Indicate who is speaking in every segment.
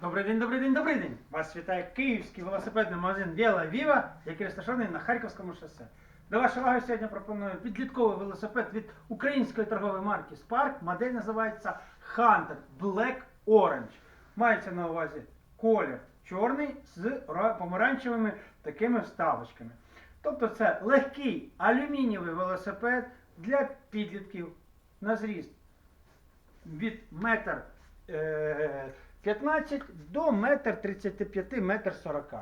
Speaker 1: Добрий день, добрий день, добрий день! Вас вітає київський велосипедний магазин Віла Віва, який розташований на Харківському шосе. До вашої уваги сьогодні пропоную підлітковий велосипед від української торгової марки Spark. Модель називається Hunter Black Orange. Мається на увазі колір чорний з помаранчевими такими вставочками. Тобто це легкий алюмінієвий велосипед для підлітків на зріст від метр е, 15 до метр 35, метр 40.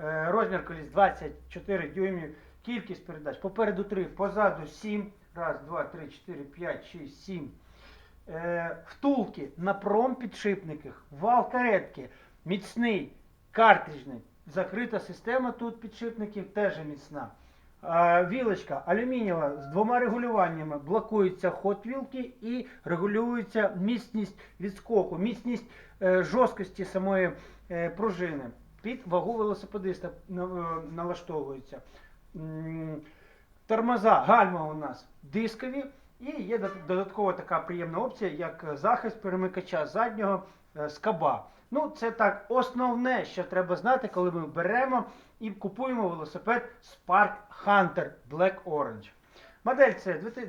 Speaker 1: Е, Розмір коліс 24 дюймів. Кількість передач. Попереду 3, позаду 7. Раз, два, три, 4, 5, 6, 7. Е, Втулки на промпідшипниках, вал каретки, міцний, картриджний. Закрита система тут підшипників теж міцна. Вілочка алюмінієва з двома регулюваннями. Блокуються ход вілки і регулюється міцність відскоку, міцність е, жорсткості самої е, пружини. Під вагу велосипедиста е, налаштовується. Тормоза, гальма у нас дискові. І є дод- додаткова така приємна опція, як е, захист перемикача заднього е, скаба. Ну, це так основне, що треба знати, коли ми беремо і купуємо велосипед Spark Hunter Black Orange. Модель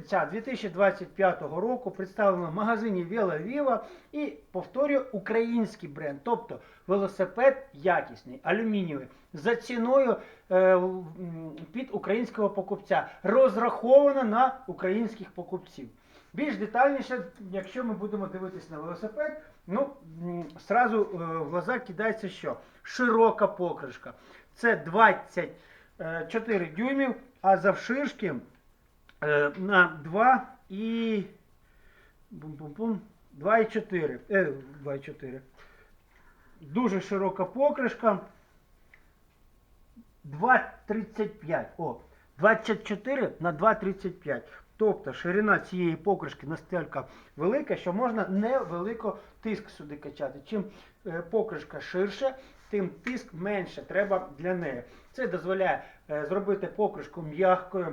Speaker 1: ця 2025 року представлена в магазині Vela Viva і повторюю український бренд, тобто велосипед якісний, алюмінієвий, за ціною е, під українського покупця, розрахована на українських покупців. Більш детальніше, якщо ми будемо дивитися на велосипед, ну сразу е, в глаза кидається що? Широка покришка. Це 24 дюймів, а завширшки е, на 2 і бум-бум-бум, 2,4. Е, 2,4. Дуже широка покришка. 2,35. О, 24 на 2,35. Тобто ширина цієї покришки настільки велика, що можна невелико тиск сюди качати. Чим е, покришка ширше, тим тиск менше треба для неї. Це дозволяє е, зробити покришку м'якою, е,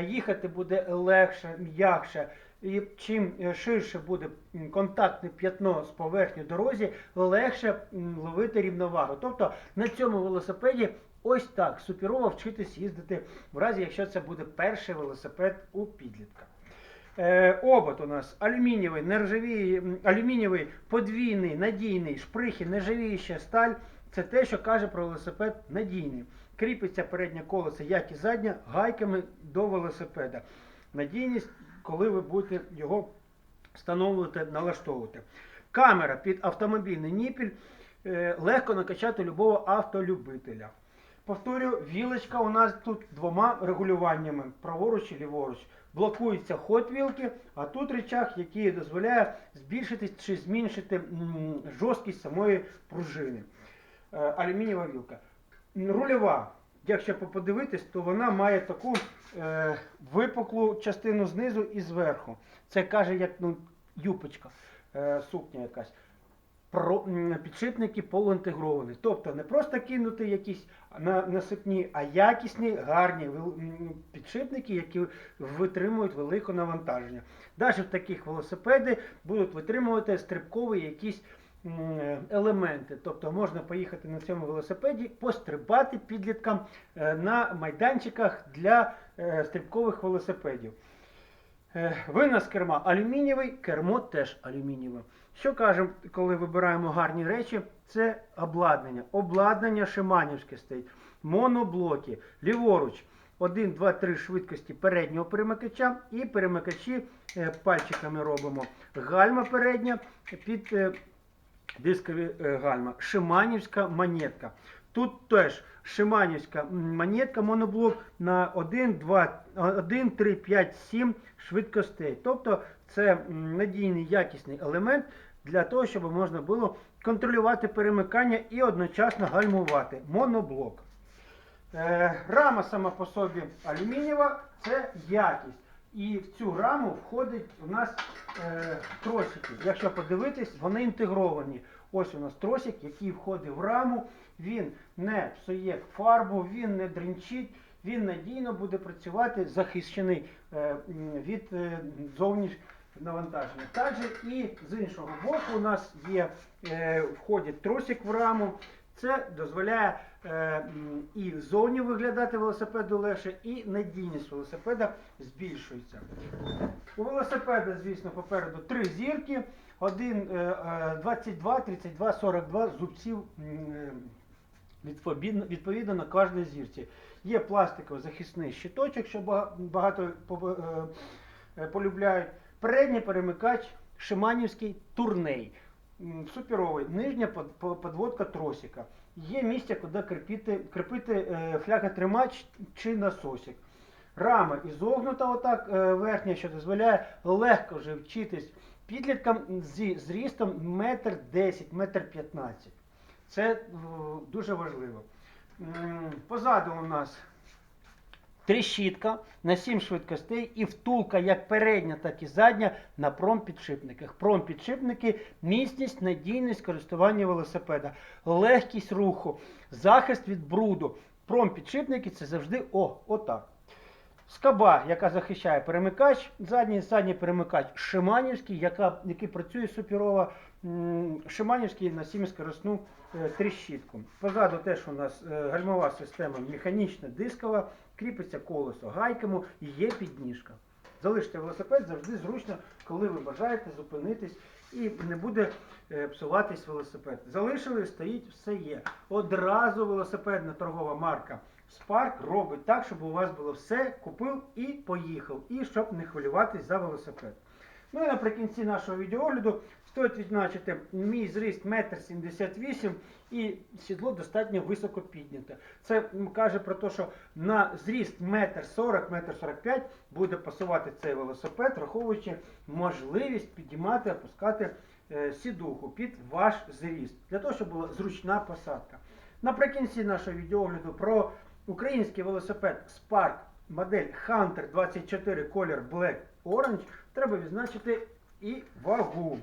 Speaker 1: їхати буде легше, м'якше. І чим е, ширше буде контактне п'ятно з поверхні дорозі, легше ловити рівновагу. Тобто на цьому велосипеді ось так суперово вчитись їздити, в разі якщо це буде перший велосипед у підлітка. Е, обод у нас алюмінієвий, нержавій, алюмінієвий, подвійний, надійний, шприхи, нержавіюча сталь. Це те, що каже про велосипед надійний. Кріпиться переднє колесо, як і заднє, гайками до велосипеда. Надійність, коли ви будете його встановлювати, налаштовувати. Камера під автомобільний ніпіль. Е, легко накачати любого автолюбителя. Повторю, вілочка у нас тут двома регулюваннями, праворуч і ліворуч. Блокується ход вілки, а тут речах, який дозволяє збільшити чи зменшити жорсткість самої пружини. Е, алюмінієва вілка. Рульова, якщо подивитись, то вона має таку е, випуклу частину знизу і зверху. Це каже, як ну, юпочка, е, сукня якась. Про, підшипники полуінтегровані. Тобто не просто кинути якісь на, насипні, а якісні, гарні підшипники, які витримують велике навантаження. Навіть в таких велосипеди будуть витримувати стрибкові якісь елементи. Тобто можна поїхати на цьому велосипеді, пострибати підліткам е, на майданчиках для е, стрибкових велосипедів. Е, Винос керма алюмінієвий, кермо теж алюмінієве. Що кажемо, коли вибираємо гарні речі? Це обладнання. Обладнання Шиманівське стоїть. Моноблоки, ліворуч. 1, 2, 3 швидкості переднього перемикача і перемикачі е, пальчиками робимо. Гальма передня під е, дискові е, гальма. Шиманівська монетка. Тут теж Шиманівська монетка, моноблок на 1, 2, 1, 3, 5, 7 швидкостей. Тобто це надійний якісний елемент для того, щоб можна було контролювати перемикання і одночасно гальмувати. Моноблок. Е, рама сама по собі алюмінієва, це якість. І в цю раму входить у нас е, тросики. Якщо подивитись, вони інтегровані. Ось у нас тросик, який входить в раму. Він не псує фарбу, він не дринчить, він надійно буде працювати, захищений е, від е, зовніш, навантаження. Також і з іншого боку у нас є е, входить тросик в раму. Це дозволяє і зовні виглядати велосипеду легше, і надійність велосипеда збільшується. У велосипеда, звісно, попереду три зірки, один е, е, 22, 32, 42 зубців е, відповідно, на кожній зірці. Є пластиковий захисний щиточок, що багато е, е, полюбляють. Передній перемикач Шиманівський турней. Суперовий, нижня подводка тросика. Є місце, куди кріпити, кріпити е, фляготримач чи насосик. Рама ізогнута, отак е, верхня, що дозволяє легко вже вчитись підліткам зі зрістом метр 10, метр 15. Це дуже важливо. Позаду у нас трещітка на 7 швидкостей і втулка як передня, так і задня на промпідшипниках. Промпідшипники міцність, надійність користування велосипеда, легкість руху, захист від бруду. Промпідшипники це завжди о, отак. Скаба, яка захищає перемикач, задній задній перемикач Шиманівський, яка, який працює суперово. Шиманівський на 7-скоростну е, тріщітку. Позаду теж у нас е, гальмова система механічна, дискова, кріпиться колесо гайками і є підніжка. Залиште велосипед завжди зручно, коли ви бажаєте зупинитись і не буде е, псуватись велосипед. Залишили, стоїть, все є. Одразу велосипедна торгова марка Spark робить так, щоб у вас було все, купив і поїхав, і щоб не хвилюватись за велосипед. Ну і наприкінці нашого відеогляду стоїть відзначити мій зріст 1,78 м і сідло достатньо високо підняте. Це каже про те, що на зріст 1,40 м, 1,45 м буде пасувати цей велосипед, враховуючи можливість підіймати, опускати е, сідуху під ваш зріст, для того, щоб була зручна посадка. Наприкінці нашого відеогляду про український велосипед Spark модель Hunter 24 колір Black Orange треба відзначити і вагу.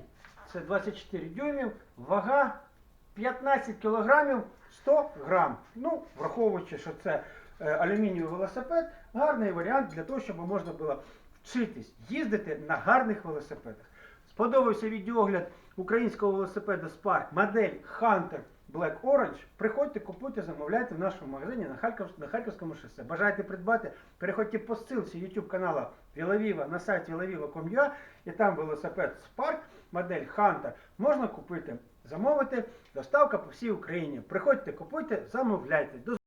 Speaker 1: Це 24 дюймів, вага 15 кілограмів 100 грам. Ну, враховуючи, що це е, алюмінієвий велосипед, гарний варіант для того, щоб можна було вчитись їздити на гарних велосипедах. Сподобався відеогляд українського велосипеда Spark модель Hunter Black Orange. Приходьте, купуйте, замовляйте в нашому магазині на, Харків, на Харківському шосе. Бажаєте придбати, переходьте по ссылці YouTube каналу Вілавіва на сайті vilaviva.com.ua і там велосипед Spark модель Hunter можна купити, замовити. Доставка по всій Україні. Приходьте, купуйте, замовляйте. До